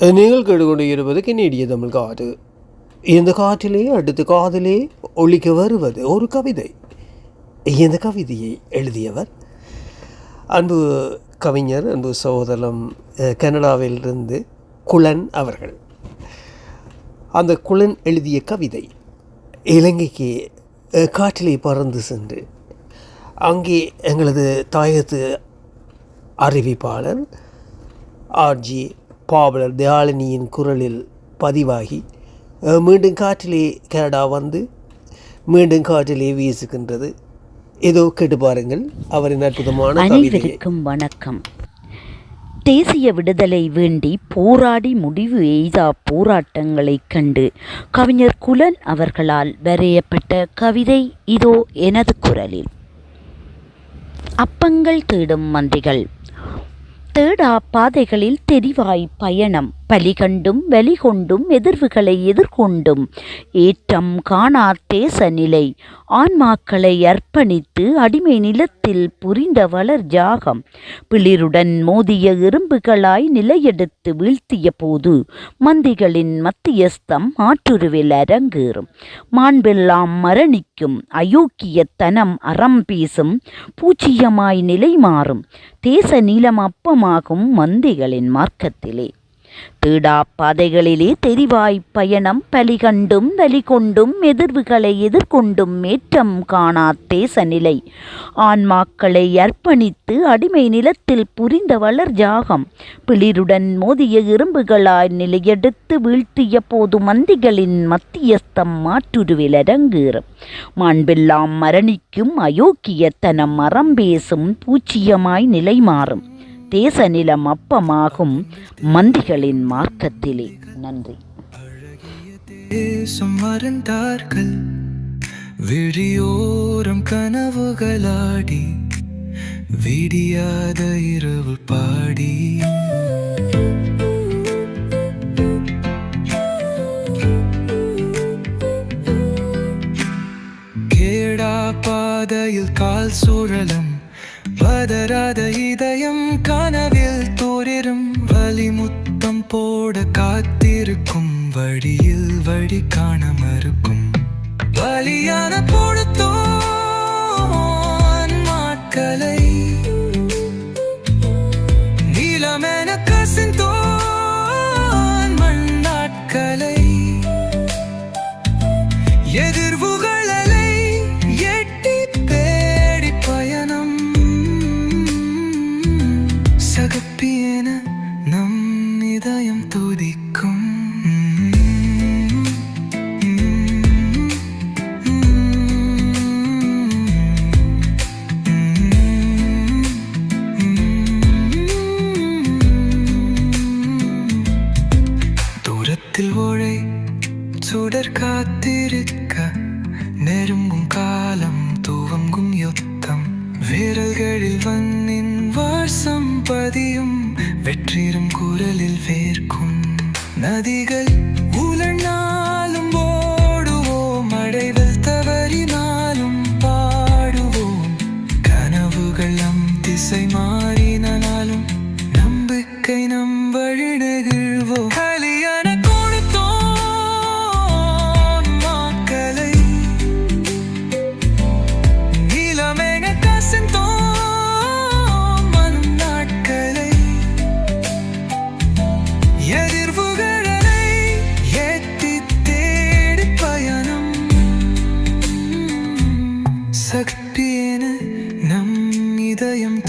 நீங்கள் கேட்டுக்கொண்டு இருப்பது கெனேடிய தமிழ் காது. இந்த காற்றிலே அடுத்து காதிலே ஒழிக்க வருவது ஒரு கவிதை. இந்த கவிதையை எழுதியவர் அன்பு கவிஞர் அன்பு சகோதரம் கனடாவிலிருந்து குளன் அவர்கள். அந்த குளன் எழுதிய கவிதை இலங்கைக்கு காற்றிலே பறந்து சென்று அங்கே எங்களது தாயத்து அறிவிப்பாளர் ஆர்ஜி பாவலர் தயாளினியின் குரலில் பதிவாகி மீண்டும் காற்றிலே கனடா வந்து மீண்டும் காற்றிலே வீசுகின்றது. ஏதோ கேட்டு பாருங்கள் அவரின் அற்புதமான அனைவருக்கும் வணக்கம். தேசிய விடுதலை வேண்டி போராடி முடிவு எய்தா போராட்டங்களைக் கண்டு கவிஞர் குலன் அவர்களால் வரையப்பட்ட கவிதை இதோ எனது குரலில். அப்பங்கள் தேடும் மந்திகள் தேடா பாதைகளில் தெரிவாய் பயணம். பலிகண்டும் வலிகொண்டும் எதிர்வுகளை எதிர்கொண்டும். ஏற்றம் காணா தேச நிலை ஆன்மாக்களை அர்ப்பணித்து அடிமை நிலத்தில் புரிந்த வளர் ஜாகம். பிளிருடன் மோதிய எறும்புகளாய் நிலையெடுத்து வீழ்த்திய போது மந்திகளின் மத்தியஸ்தம் ஆற்றுருவில் அரங்கேறும். மாண்பெல்லாம் மரணிக்கும் அயோக்கியத்தனம் அறம் பேசும் பூச்சியமாய் நிலை மாறும் தேச நீளம் அப்பமாகும் மந்திகளின் மார்க்கத்திலே. தீடா பாதைகளிலே தெரிவாய் பயணம் பலிகண்டும் வலிகொண்டும் எதிர்வுகளை எதிர்கொண்டும் ஏற்றம் காணா தேச நிலை ஆன்மாக்களை அர்ப்பணித்து அடிமை நிலத்தில் புரிந்த வளர் ஜாகம். பிளிருடன் மோதிய இரும்புகளாய் நிலையெடுத்து வீழ்த்திய போது மந்திகளின் மத்தியஸ்தம் மாற்றுருவில் அரங்கேறும். மாண்பெல்லாம் மரணிக்கும் அயோக்கியத்தனம் அறம் பேசும் பூச்சியமாய் நிலை மாறும் தேச நிலம் அப்பமாகும் மந்திகளின் மார்க்கத்திலே. நன்றி. மறந்தார்கள். விழியோரம் கனவுகளாடி விடியாத இரவு பாடி. கேடா பாதையில் கால் சூழலும் வதராத இதயம் கனவில் தோரிரும் வலி முத்தம் போட காத்திருக்கும் வழியில் வழி காண மறுக்கும். வலியான பொழுத்தோ மாட்களை சகப்பியென நம் இதயம் துதிக்கும். தூரத்தில் ஓழை சுடர் காத்திருக்க நெருங்கும் காலம் துவங்கும் யுத்தம் வேறு வெற்றிரும் குரலில் வேர்க்கும் நதிகள் சக்தியென நம் இதயம் துடிக்கும்